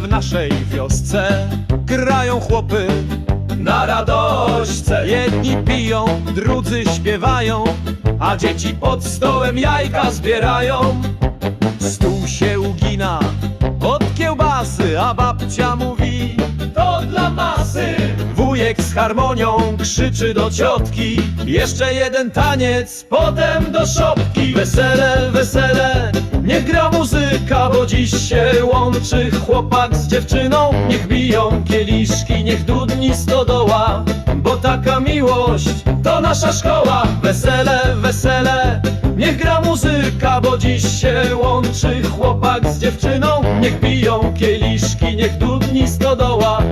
w naszej wiosce. Grają chłopy na radośce. Jedni piją, drudzy śpiewają A dzieci pod stołem jajka zbierają. Stół się ugina od kiełbasy A babcia mówi to dla masy. Wujek z harmonią krzyczy do ciotki Jeszcze jeden taniec, potem do szopki. Wesele, wesele, niech gra muzyka Bo dziś się łączy chłopak z dziewczyną. Niech biją kieliszki, niech dudni stodoła Bo taka miłość to nasza szkoła. Wesele, wesele, niech gra muzyka Bo dziś się łączy chłopak z dziewczyną. Niech biją kieliszki, niech dudni stodoła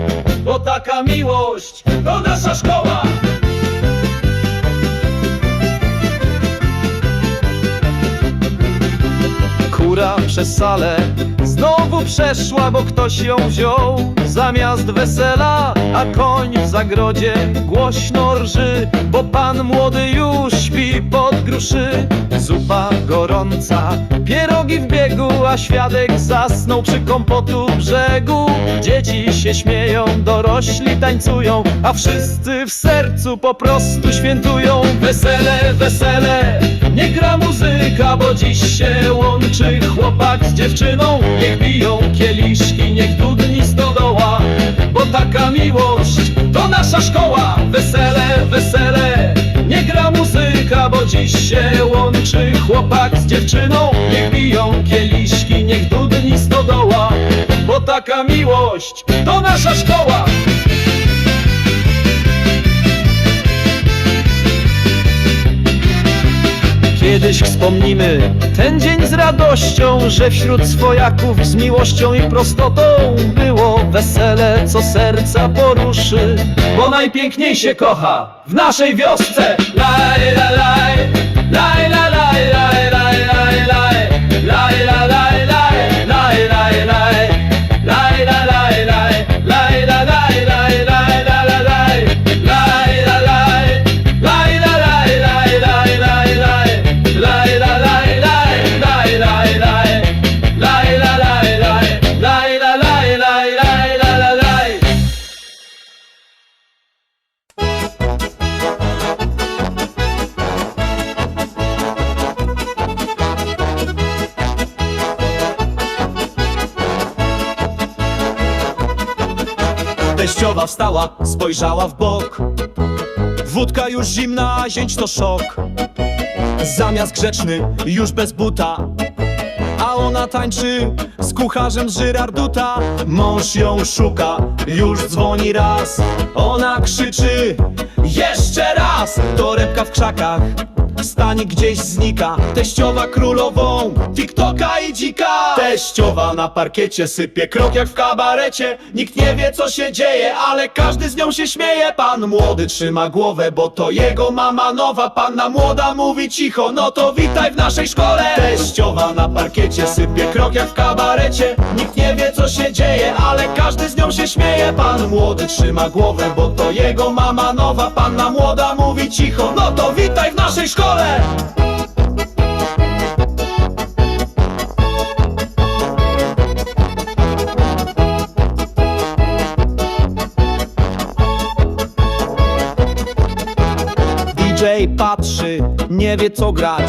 Bo taka miłość to nasza szkoła przez salę znowu przeszła, bo ktoś ją wziął zamiast wesela, a koń w zagrodzie głośno rży, bo pan młody już śpi pod gruszy. Zupa gorąca, pierogi w biegu, a świadek zasnął przy kompotu brzegu. Dzieci się śmieją, dorośli tańcują, a wszyscy w sercu po prostu świętują. Wesele, wesele, nie gra muzyka, bo dziś się łączy chłopak z dziewczyną Niech biją kieliszki, niech dudni stodoła Bo taka miłość to nasza szkoła. Wesele, wesele, nie gra muzyka, bo dziś się łączy chłopak z dziewczyną. Niech biją kieliszki, niech dudni stodoła Bo taka miłość to nasza szkoła Kiedyś wspomnimy ten dzień z radością, że wśród swojaków z miłością i prostotą było wesele, co serca poruszy, bo najpiękniej się kocha w naszej wiosce. Laj, la, laj, laj, la, laj, laj, laj, laj, laj, laj, la, laj, spojrzała w bok. Wódka już zimna, a zięć to szok. Zamiast grzeczny, już bez buta. A ona tańczy z kucharzem z Żyrarduta. Mąż ją szuka, już dzwoni raz. Ona krzyczy jeszcze raz! Torebka w krzakach Stanie gdzieś znika. Teściowa królową TikToka i dzika. Teściowa na parkiecie sypie krok jak w kabarecie. Nikt nie wie co się dzieje, ale każdy z nią się śmieje. Pan młody trzyma głowę, bo to jego mama nowa. Panna młoda mówi cicho, no to witaj w naszej szkole. Teściowa na parkiecie sypie krok jak w kabarecie. Nikt nie wie co się dzieje, ale każdy z nią się śmieje. Pan młody trzyma głowę, bo to jego mama nowa. Panna młoda mówi cicho, no to witaj w naszej szkole DJ patrzy, nie wie co grać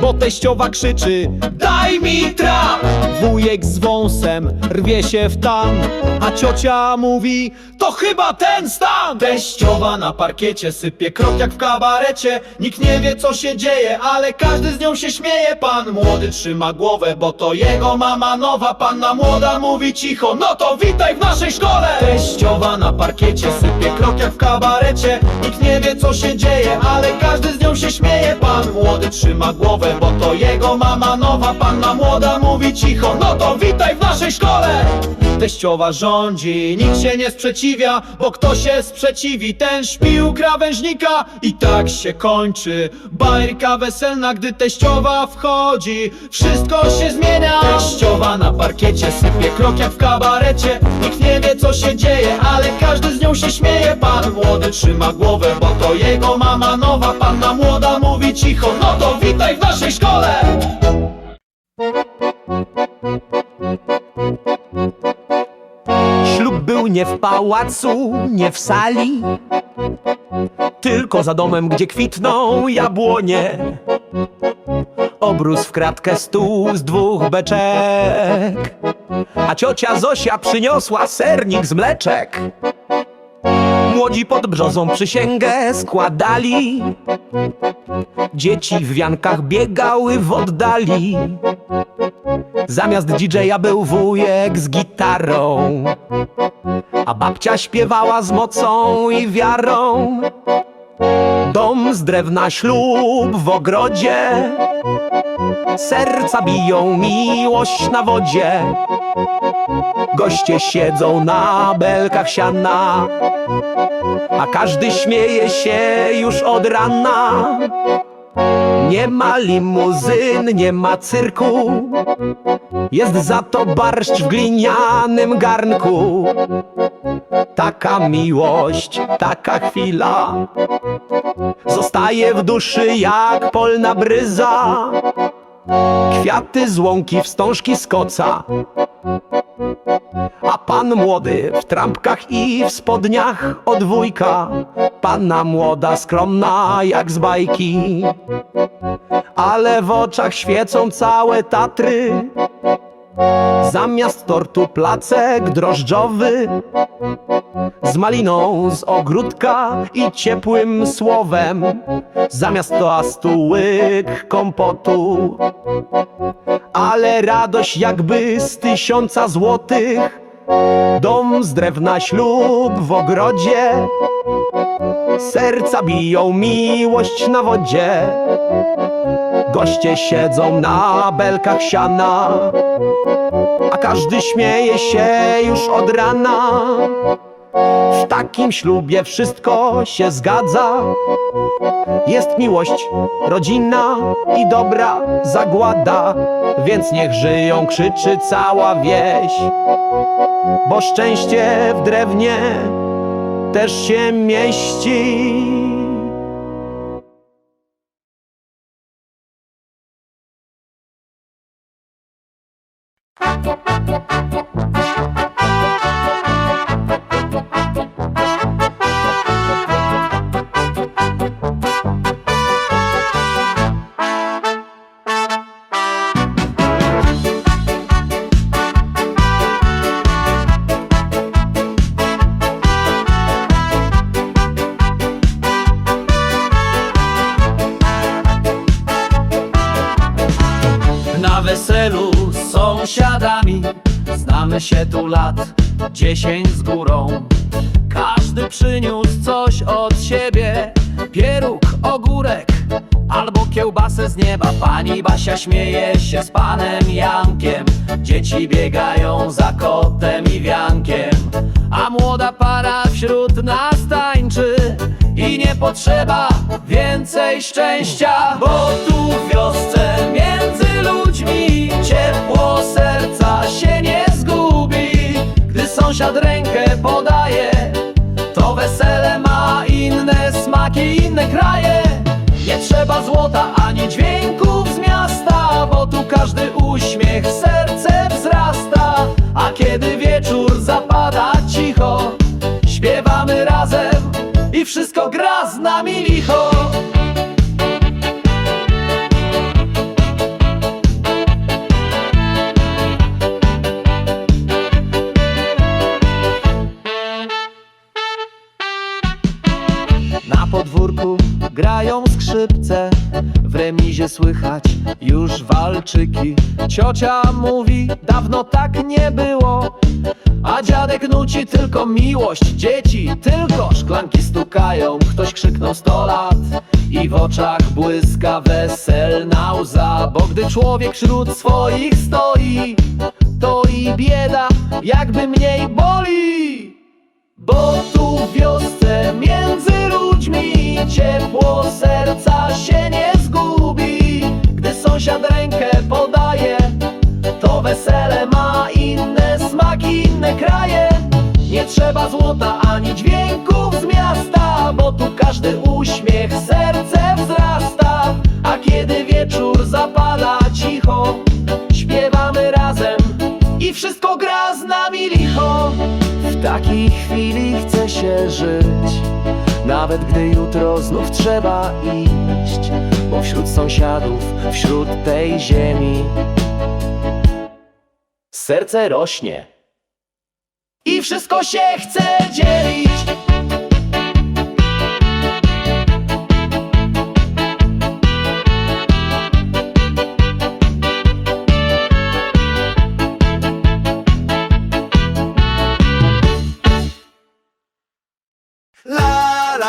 Bo teściowa krzyczy Daj mi trap! Wujek z wąsem rwie się w tan A ciocia mówi To chyba ten stan! Teściowa na parkiecie sypie krok jak w kabarecie Nikt nie wie co się dzieje, ale każdy z nią się śmieje Pan młody trzyma głowę, bo to jego mama nowa Panna młoda mówi cicho, no to witaj w naszej szkole! Teściowa na parkiecie sypie krok jak w kabarecie Nikt nie wie co się dzieje, ale każdy z nią się śmieje Pan młody trzyma głowę, bo to jego mama nowa Panna młoda mówi cicho, no to witaj w naszej szkole! Teściowa rządzi, nikt się nie sprzeciwia Bo kto się sprzeciwi, ten u krawężnika I tak się kończy bajka weselna Gdy teściowa wchodzi, wszystko się zmienia. Teściowa na parkiecie sypie krok jak w kabarecie. Nikt nie wie co się dzieje, ale każdy z nią się śmieje. Pan młody trzyma głowę, bo to jego mama nowa. Panna młoda mówi cicho, no to witaj w naszej szkole był nie w pałacu, nie w sali, tylko za domem, gdzie kwitną jabłonie. Obrósł w kratkę stół z dwóch beczek, a ciocia Zosia przyniosła sernik z mleczek. Młodzi pod brzozą przysięgę składali, dzieci w wiankach biegały w oddali. Zamiast DJ-a był wujek z gitarą, a babcia śpiewała z mocą i wiarą. Dom z drewna, ślub w ogrodzie, serca biją miłość na wodzie. Goście siedzą na belkach siana, a każdy śmieje się już od rana. Nie ma limuzyn, nie ma cyrku, jest za to barszcz w glinianym garnku. Taka miłość, taka chwila Zostaje w duszy jak polna bryza Kwiaty z łąki, wstążki z koca. A pan młody w trampkach i w spodniach od wujka. Panna młoda, skromna jak z bajki. Ale w oczach świecą całe Tatry Zamiast tortu placek drożdżowy z maliną z ogródka i ciepłym słowem Zamiast toastu łyk kompotu. Ale radość jakby z tysiąca złotych Dom z drewna, ślub w ogrodzie Serca biją miłość na wodzie Goście siedzą na belkach siana A każdy śmieje się już od rana w takim ślubie wszystko się zgadza. Jest miłość, rodzina i dobra zagłada, więc niech żyją, krzyczy cała wieś. Bo szczęście w drewnie też się mieści. Znamy się tu lat dziesięć z górą. Każdy przyniósł coś od siebie Pieróg, ogórek albo kiełbasę z nieba. Pani Basia śmieje się z panem Jankiem. Dzieci biegają za kotem i wiankiem. A młoda para wśród nas tańczy I nie potrzeba więcej szczęścia Bo tu w wiosce między ludźmi Ciepło serca się nie zgubi Gdy sąsiad rękę podaje. To wesele ma inne smaki, inne kraje. Nie trzeba złota ani dźwięków z miasta Bo tu każdy uśmiech serce wzrasta. A kiedy wieczór zapada cicho Śpiewamy razem i wszystko gra z nami licho W remizie słychać już walczyki. Ciocia mówi, dawno tak nie było A dziadek nuci tylko miłość. Dzieci Tylko szklanki stukają, ktoś krzyknął sto lat I w oczach błyska weselna łza. Bo gdy człowiek wśród swoich stoi To i bieda jakby mniej boli bo tu w wiosce między ludźmi ciepło serca się nie zgubi. Gdy sąsiad rękę podaje, to wesele ma inne smaki, inne kraje. Nie trzeba złota ani dźwięków z miasta, bo tu każdy uśmiech serce wzrasta. A kiedy wieczór zapada cicho, śpiewamy razem i wszystko gra z nami licho. W chce się żyć. Nawet gdy jutro znów trzeba iść Bo wśród sąsiadów, wśród tej ziemi Serce rośnie. I wszystko się chce dzielić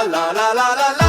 la la la la la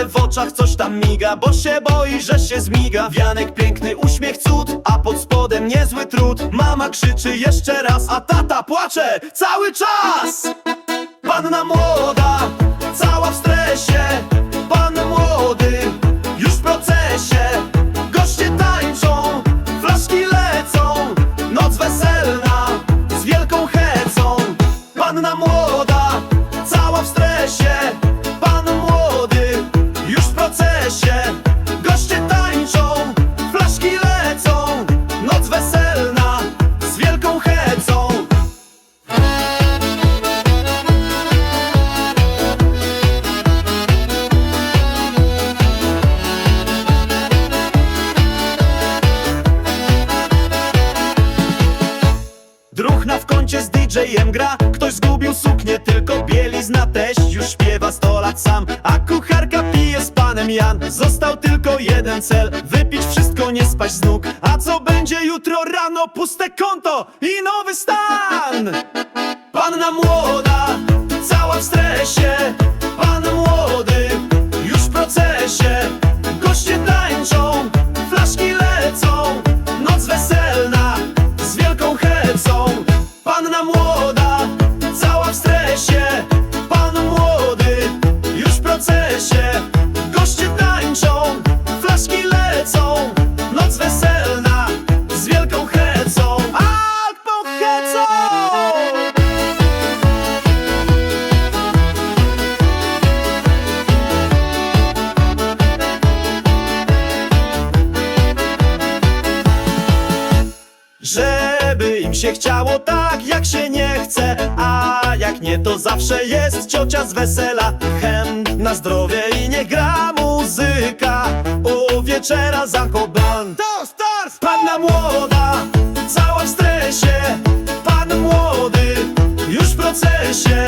Ale w oczach coś tam miga, bo się boi, że się zmiga. Wianek piękny uśmiech cud, a pod spodem niezły trud. Mama krzyczy jeszcze raz, a tata płacze cały czas. Panna młoda, cała w stresie Kącie z DJ-em gra. Ktoś zgubił suknię, tylko bielizna teść Już śpiewa sto lat sam. A kucharka pije z panem Jan. Został tylko jeden cel Wypić wszystko, nie spać z nóg. A co będzie jutro rano? Puste konto i nowy stan. Panna młoda, cała w stresie. Pan młody, już w procesie To zawsze jest. Ciocia z wesela Chęt na zdrowie i nie gra muzyka. U wieczera zachoban Toast, toast! Panna młoda, cała w stresie. Pan młody, już w procesie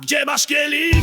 gdzie masz kielicha?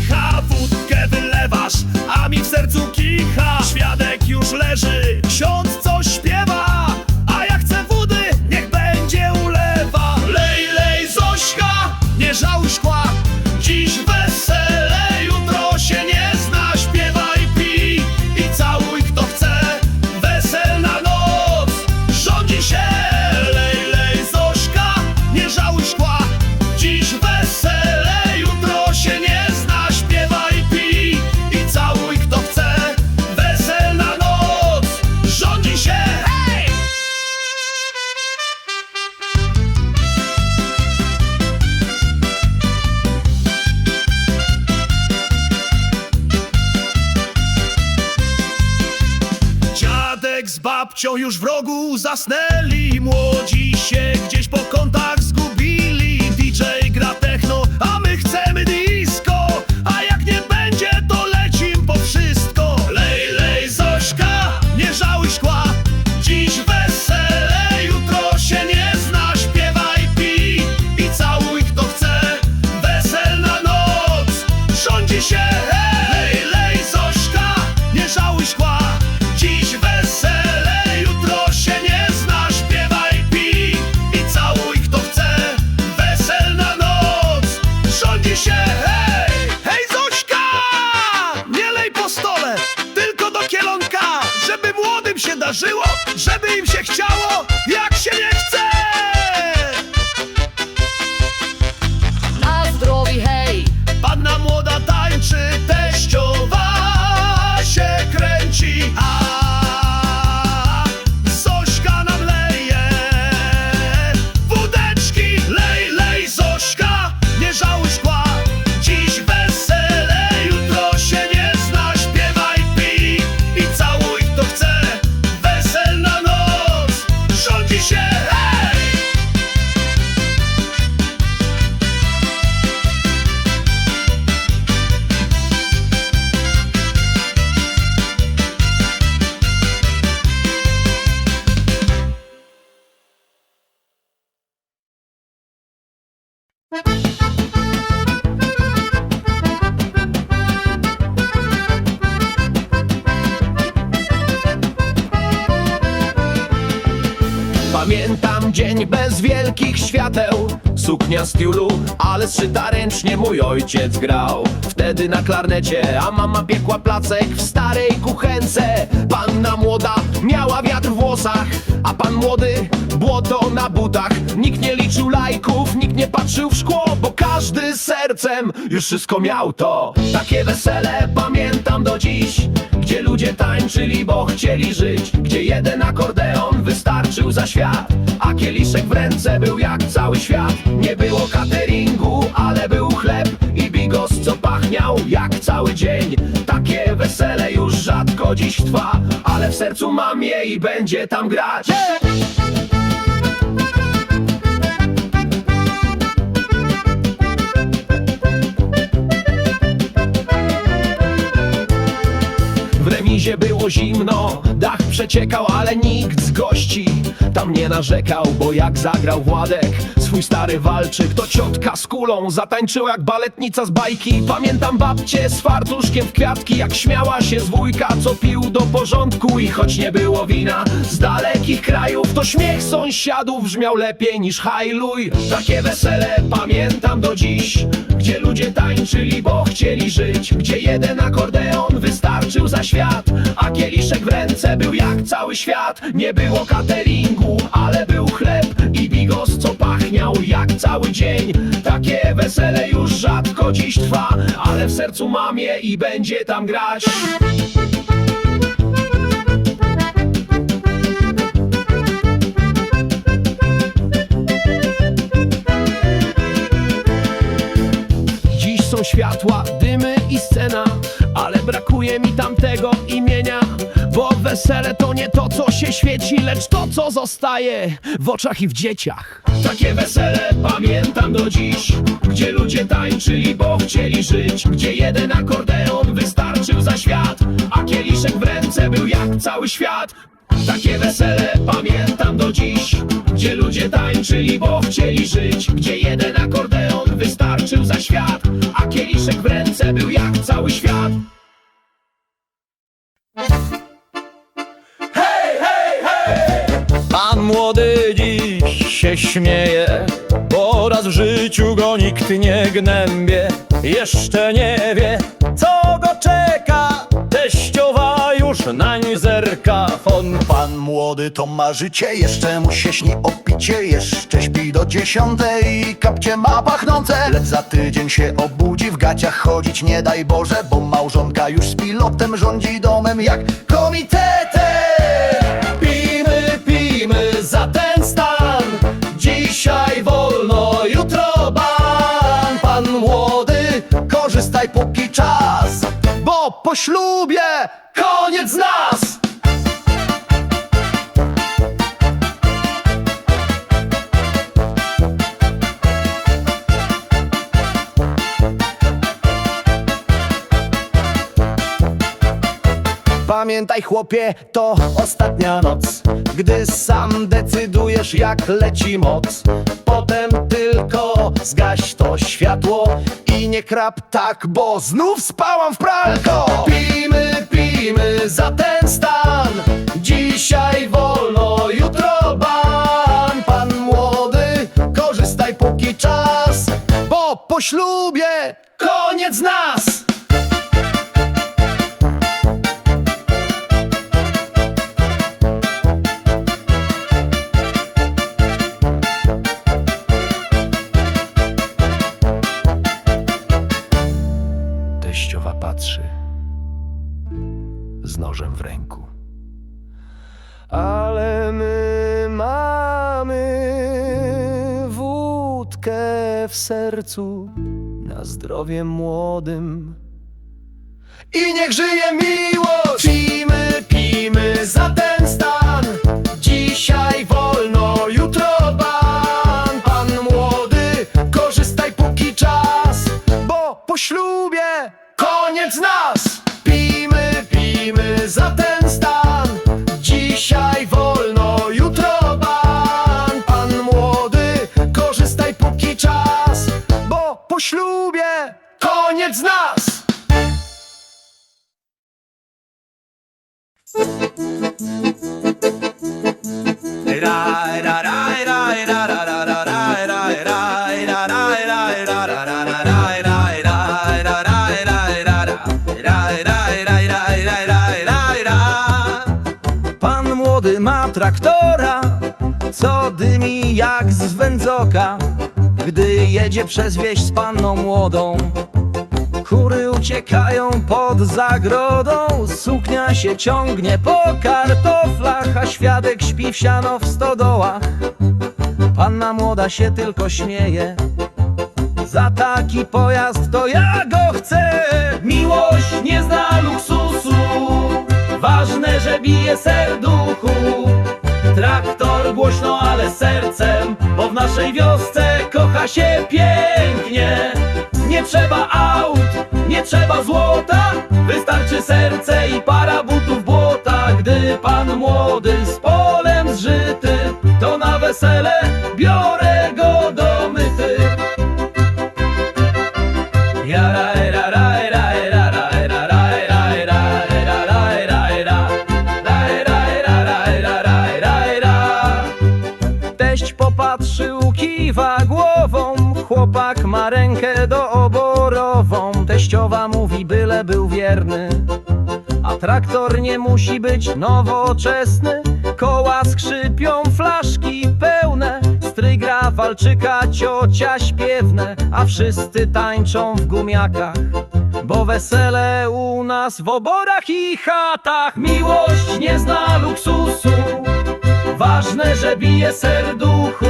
Pamiętam dzień bez wielkich świateł Suknia z tiulu, ale zszyta ręcznie mój ojciec grał. Wtedy na klarnecie, a mama piekła placek w starej kuchence. Panna młoda miała wiatr w włosach A pan młody błoto na butach. Nikt nie liczył lajków, nikt nie patrzył w szkło Bo każdy sercem już wszystko miał to. Takie wesele pamiętam do dziś Gdzie ludzie tańczyli, bo chcieli żyć. Gdzie jeden akordeon wystarczył za świat A kieliszek w ręce był jak cały świat. Nie było cateringu, ale był chleb I bigos co pachniał jak cały dzień. Takie wesele już rzadko dziś trwa Ale w sercu mam je i będzie tam grać remizie było zimno, dach przeciekał, ale nikt z gości tam nie narzekał, bo jak zagrał Władek swój stary walczyk, to ciotka z kulą zatańczyła jak baletnica z bajki. Pamiętam babcię z fartuszkiem w kwiatki, jak śmiała się z wujka, co pił do porządku i choć nie było wina z dalekich krajów, to śmiech sąsiadów brzmiał lepiej niż hajluj. Takie wesele pamiętam do dziś, gdzie ludzie tańczyli, bo chcieli żyć, gdzie jeden akordeon wystarczył za świat, a kieliszek w ręce był jak cały świat. Nie było ale był chleb i bigos, co pachniał jak cały dzień. Takie wesele już rzadko dziś trwa, ale w sercu mam je i będzie tam grać. Dziś są światła, dymy i scena Ale brakuje mi tamtego wesele to nie to, co się świeci Lecz to, co zostaje w oczach i w dzieciach. Takie wesele pamiętam do dziś Gdzie ludzie tańczyli, bo chcieli żyć Gdzie jeden akordeon wystarczył za świat A kieliszek w ręce był jak cały świat. Takie wesele pamiętam do dziś Gdzie ludzie tańczyli, bo chcieli żyć Gdzie jeden akordeon wystarczył za świat A kieliszek w ręce był jak cały świat młody dziś się śmieje, bo raz w życiu go nikt nie gnębie. Jeszcze nie wie, co go czeka, teściowa już nań zerka. On pan młody to ma życie, jeszcze mu się śni o picie Jeszcze śpi do dziesiątej i kapcie ma pachnące Lecz za tydzień się obudzi, w gaciach chodzić nie daj Boże Bo małżonka już z pilotem rządzi domem jak komitetem po ślubie Koniec nas! Pamiętaj chłopie, to ostatnia noc Gdy sam decydujesz jak leci moc Potem tylko zgaś to światło I nie krap tak, bo znów spałam w pralko. Pijmy, pijmy za ten stan. Dzisiaj wolno, jutro ban. Pan młody, korzystaj póki czas Bo po ślubie Koniec nas! Sercu na zdrowie młodym. I niech żyje miłość Pijmy, pijmy za ten stan. Dzisiaj wolno, jutro co dymi jak z wędzoka, gdy jedzie przez wieś z panną młodą. Kury uciekają pod zagrodą, suknia się ciągnie po kartoflach, a świadek śpi w siano w stodołach. Panna młoda się tylko śmieje, za taki pojazd to ja go chcę. Miłość nie zna luksusu, ważne, że bije serduchu. Ale sercem, bo w naszej wiosce kocha się pięknie. Nie trzeba aut, nie trzeba złota, wystarczy serce i para butów błota. Gdy pan młody z Chłopak ma rękę do oborową Teściowa mówi, byle był wierny. A traktor nie musi być nowoczesny. Koła skrzypią, flaszki pełne. Stryj gra walczyka, ciocia śpiewne. A wszyscy tańczą w gumiakach. Bo wesele u nas w oborach i chatach. Miłość nie zna luksusu. Ważne, że bije serduchu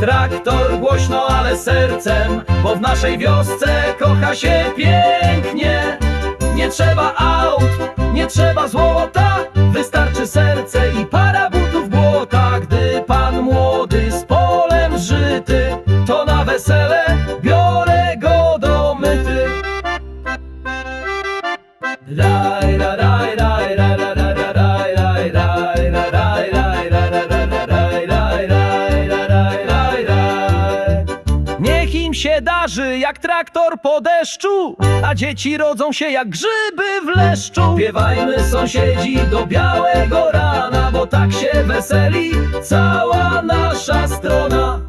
Traktor głośno, ale sercem Bo w naszej wiosce kocha się pięknie. Nie trzeba aut, nie trzeba złota Wystarczy serce i para butów błota. Gdy pan młody z polem żyty To na wesele deszczu, a dzieci rodzą się jak grzyby w leszczu. Śpiewajmy sąsiedzi do białego rana, bo tak się weseli cała nasza strona.